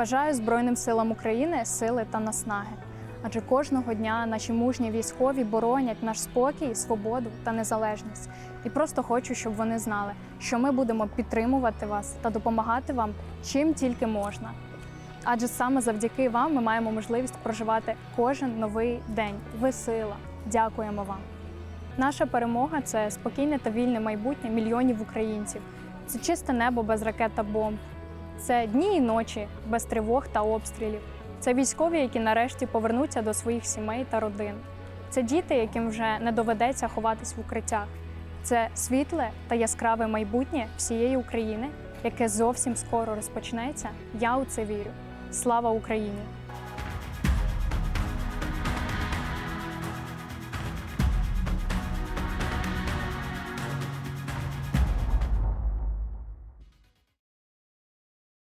Бажаю Збройним силам України сили та наснаги. Адже кожного дня наші мужні військові боронять наш спокій, свободу та незалежність. І просто хочу, щоб вони знали, що ми будемо підтримувати вас та допомагати вам чим тільки можна. Адже саме завдяки вам ми маємо можливість проживати кожен новий день. Ви сила. Дякуємо вам. Наша перемога це спокійне та вільне майбутнє мільйонів українців. Це чисте небо без ракет та бомб. Це дні і ночі без тривог та обстрілів. Це військові, які нарешті повернуться до своїх сімей та родин. Це діти, яким вже не доведеться ховатись в укриттях. Це світле та яскраве майбутнє всієї України, яке зовсім скоро розпочнеться. Я у це вірю. Слава Україні!